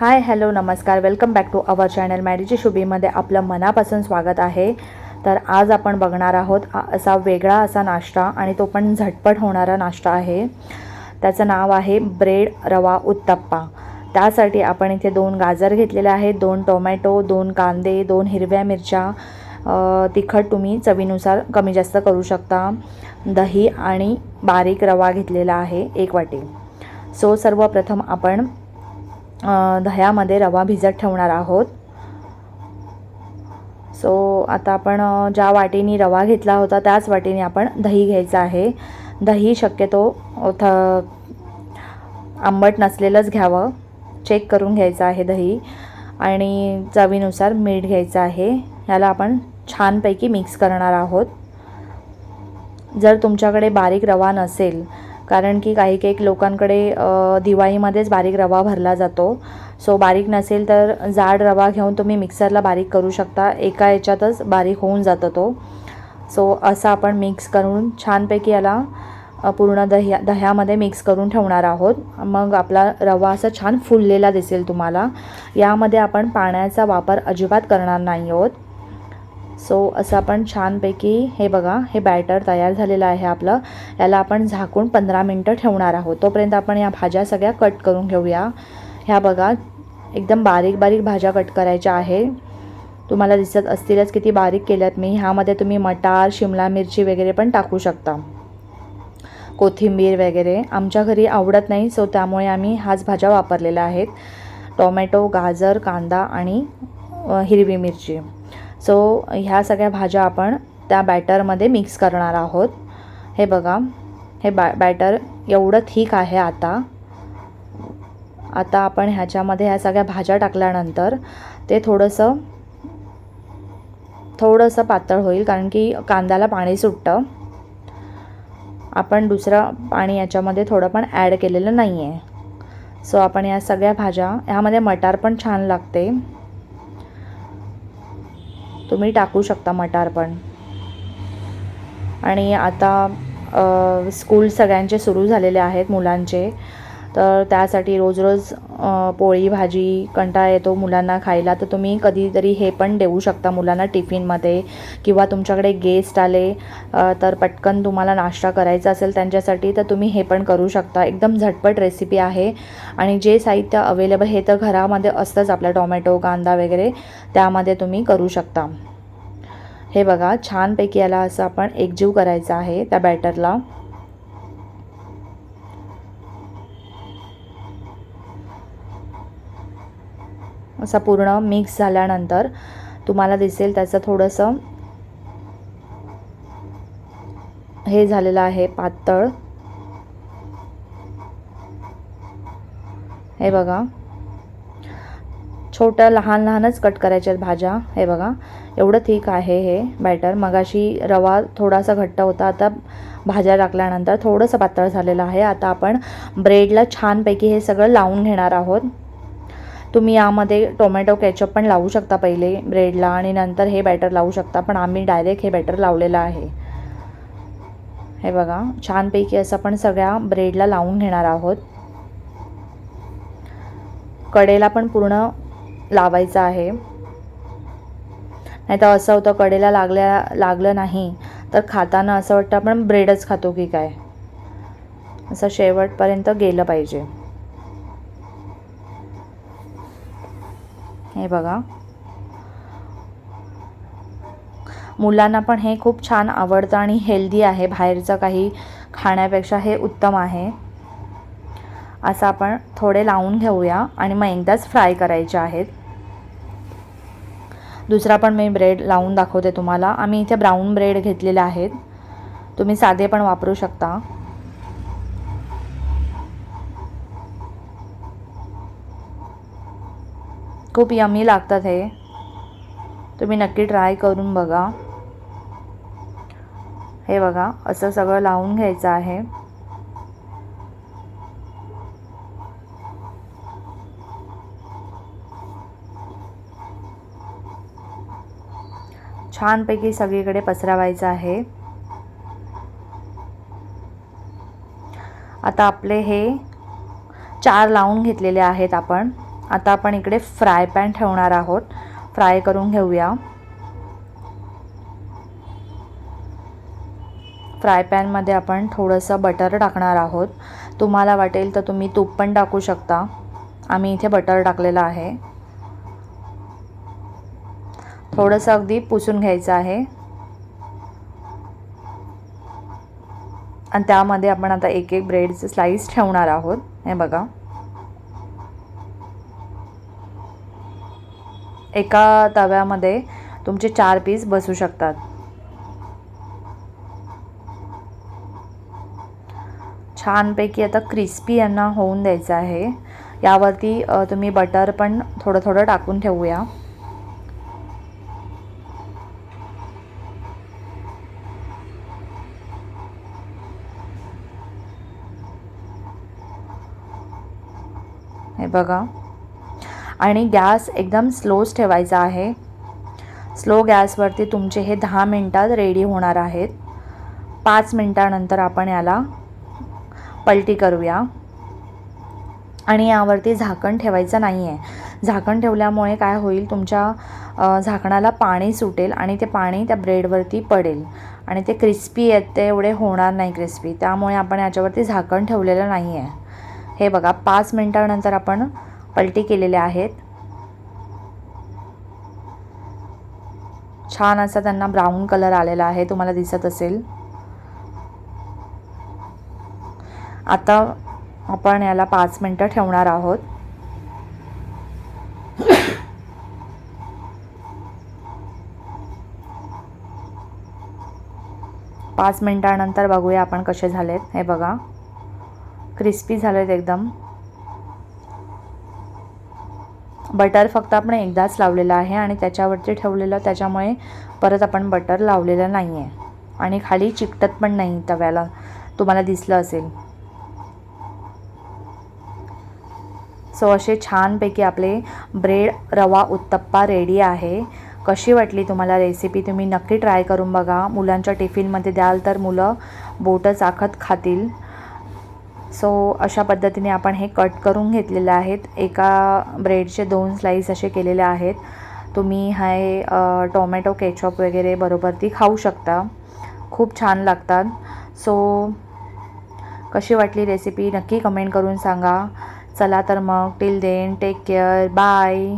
हाय hello नमस्कार. Welcome back to our channel मॅडीची शुभीमध्ये आपलं मनापासून स्वागत आहे. तर आज आपण बघणार आहोत असा वेगळा असा नाश्ता आणि तो पण झटपट होणारा नाश्ता आहे. त्याचं नाव आहे ब्रेड रवा उत्तप्पा. त्यासाठी आपण इथे दोन गाजर घेतलेले आहेत दोन टोमॅटो दोन कांदे दोन हिरव्या मिरच्या तिखट तुम्ही चवीनुसार कमी जास्त करू शकता. दही आणि बारीक रवा घेतलेला आहे एक वाटी. सो सर्वप्रथम आपण दह्यामध्ये रवा भिजत ठेवणार आहोत. सो आता आपण ज्या वाटीने रवा घेतला होता त्याच वाटीने आपण दही घ्यायचं आहे. दही शक्यतो थ आंबट नसलेलंच घ्यावं. चेक करून घ्यायचं आहे दही. आणि चवीनुसार मीठ घ्यायचं आहे. ह्याला आपण छानपैकी मिक्स करणार आहोत. जर तुमच्याकडे बारीक रवा नसेल कारण की काही काही लोकांकडे दिवाळीमध्येच बारीक रवा भरला जातो. सो बारीक नसेल तर जाड रवा घेऊन तुम्ही मिक्सरला बारीक करू शकता. एका याच्यातच बारीक होऊन जातो तो. सो असं आपण मिक्स करून छानपैकी याला पूर्ण दह्या दह्यामध्ये मिक्स करून ठेवणार आहोत. मग आपला रवा असा छान फुललेला दिसेल तुम्हाला. यामध्ये आपण पाण्याचा वापर अजिबात करणार नाही आहोत. सो असं आपण छानपैकी हे बघा हे बॅटर तयार झालेलं आहे आपलं. याला आपण झाकून पंधरा मिनटं ठेवणार आहोत. तोपर्यंत आपण या भाज्या सगळ्या कट करून घेऊया. ह्या बघा एकदम बारीक बारीक भाज्या कट करायच्या आहे. तुम्हाला दिसत असतीलच किती बारीक केल्यात मी. ह्यामध्ये तुम्ही मटार शिमला मिरची वगैरे पण टाकू शकता. कोथिंबीर वगैरे. आमच्या घरी आवडत नाही सो त्यामुळे आम्ही हाच भाज्या वापरलेल्या आहेत टोमॅटो गाजर कांदा आणि हिरवी मिरची. सो ह्या सगळ्या भाज्या आपण त्या बॅटरमध्ये मिक्स करणार आहोत. हे बघा हे बॅ बॅटर एवढं थीक आहे आता. आता आपण ह्याच्यामध्ये ह्या सगळ्या भाज्या टाकल्यानंतर ते थोडंसं थोडंसं पातळ होईल कारण की कांद्याला पाणी सुटतं. आपण दुसरं पाणी याच्यामध्ये थोडं पण ॲड केलेलं नाही आहे सो आपण या सगळ्या भाज्या ह्यामध्ये मटार पण छान लागते. तुम्ही टाकू शकता मटार पण. आणि आता स्कूल सगळ्यांचे सुरू झालेले आहेत मुलांचे. तर त्यासाठी रोज रोज पोळी भाजी कंटाळा येतो मुलांना खायला. तर तुम्ही कधीतरी हे पण देऊ शकता मुलांना टिफिनमध्ये. किंवा तुमच्याकडे गेस्ट आले तर पटकन तुम्हाला नाश्ता करायचा असेल त्यांच्यासाठी तर तुम्ही हे पण करू शकता. एकदम झटपट रेसिपी आहे. आणि जे साहित्य अवेलेबल हे तर घरामध्ये असतंच आपल्या टोमॅटो कांदा वगैरे. त्यामध्ये तुम्ही करू शकता. हे बघा छानपैकी याला असं आपण एकजीव करायचं आहे त्या बॅटरला असा पूर्ण मिक्स झाल्यानंतर तुम्हाला दिसेल त्याचं थोडंसं हे झालेलं आहे पातळ. हे बघा. छोट्या लहान लहानच कट करायच्या आहेत भाज्या. हे बघा. एवढं थिक आहे हे बॅटर मगाशी रवा थोडासा घट्ट होता. आता भाज्या टाकल्यानंतर थोडंसं पातळ झालेलं आहे. आता आपण ब्रेडला छानपैकी हे सगळं लावून घेणार आहोत. तुम्ही यामध्ये टोमॅटो केचप पण लावू शकता पहिले ब्रेडला आणि नंतर हे बॅटर लावू शकता पण आम्ही डायरेक्ट हे बॅटर लावलेलं आहे. हे बघा छानपैकी असं आपण सगळ्या ब्रेडला लावून घेणार आहोत. कडेला पण पूर्ण लावायचं आहे. नाही तर असं होतं कडेला लागल्या लागलं नाही तर खाताना असं वाटतं आपण ब्रेडच खातो की काय? असं शेवटपर्यंत गेलं पाहिजे. हे बघा. मुलांना पण हे खूप छान आवडतं आणि हेल्दी आहे. बाहेरचं काही खाण्यापेक्षा हे उत्तम आहे. असं आपण थोडे लावून घेऊया आणि मग एकदाच फ्राय करायचे आहेत. दुसरा पण मी ब्रेड लावून दाखवते तुम्हाला. आम्ही इथे ब्राऊन ब्रेड घेतलेले आहेत. तुम्ही साधे पण वापरू शकता. खूप यमी लागतात हे तुम्ही नक्की ट्राय करून बघा. हे बघा असं सगळं लावून घ्यायचं आहे. छानपैकी सगळीकडे पसरवायचं आहे. आता आपले हे चार लावून घेतलेले आहेत आपण. आता आपण इकडे फ्राय पॅन ठेवणार आहोत. फ्राय करून घेऊया. फ्राय पॅनमध्ये आपण थोडंसं बटर टाकणार आहोत. तुम्हाला वाटेल तर तुम्ही तूप पण टाकू शकता. आम्ही इथे बटर टाकलेलं आहे. थोडंसं अगदी पुसून घ्यायचं आहे. आणि त्यामध्ये आपण आता एक एक ब्रेडचे स्लाईस ठेवणार आहोत. हे बघा. एका तव्यामध्ये तुमचे चार पीस बसू शकतात. छानपैकी आता क्रिस्पी यांना होऊन द्यायचं आहे. यावरती तुम्ही बटर पण थोडं थोडं टाकून ठेवूया. हे बघा. आणि गॅस एकदम स्लोच ठेवायचा आहे. स्लो गॅसवरती तुमचे हे दहा मिनटात रेडी होणार आहेत. पाच मिनटानंतर आपण याला पलटी करूया. आणि यावरती झाकण ठेवायचं नाही आहे झाकण ठेवल्यामुळे काय होईल तुमच्या झाकणाला पाणी सुटेल आणि ते पाणी त्या ब्रेडवरती पडेल. आणि ते क्रिस्पी आहेत ते एवढे होणार नाही क्रिस्पी. त्यामुळे आपण याच्यावरती झाकण ठेवलेलं नाही आहे हे बघा पाच मिनटानंतर आपण पलटी केलेले आहेत. छान असा त्यांना ब्राऊन कलर आलेला आहे. तुम्हाला दिसत असेल. आता आपण याला पाच मिनटं ठेवणार आहोत. पाच मिनटानंतर बघूया आपण कसे झालेत. हे बघा. क्रिस्पी झालेत एकदम. बटर फक्त आपण एकदाच लावलेलं आहे आणि त्याच्यावरती ठेवलेलं त्याच्यामुळे परत आपण बटर लावलेलं नाही आहे आणि खाली चिकटत पण नाही तव्याला. तुम्हाला दिसलं असेल. सो असे छानपैकी आपले ब्रेड रवा उत्तप्पा रेडी आहे. कशी वाटली तुम्हाला रेसिपी तुम्ही नक्की ट्राय करून बघा. मुलांच्या टिफिनमध्ये द्याल तर मुलं बोटं चाखत खातील. सो अशा पद्धतीने आपण हे कट करून घेतलेलं आहेत. एका ब्रेडचे दोन स्लाईस असे केलेले आहेत. तुम्ही हे टोमॅटो केचप वगैरे बरोबर ती खाऊ शकता. खूप छान लागतात. सो कशी वाटली रेसिपी नक्की कमेंट करून सांगा. चला तर मग. Till then take care bye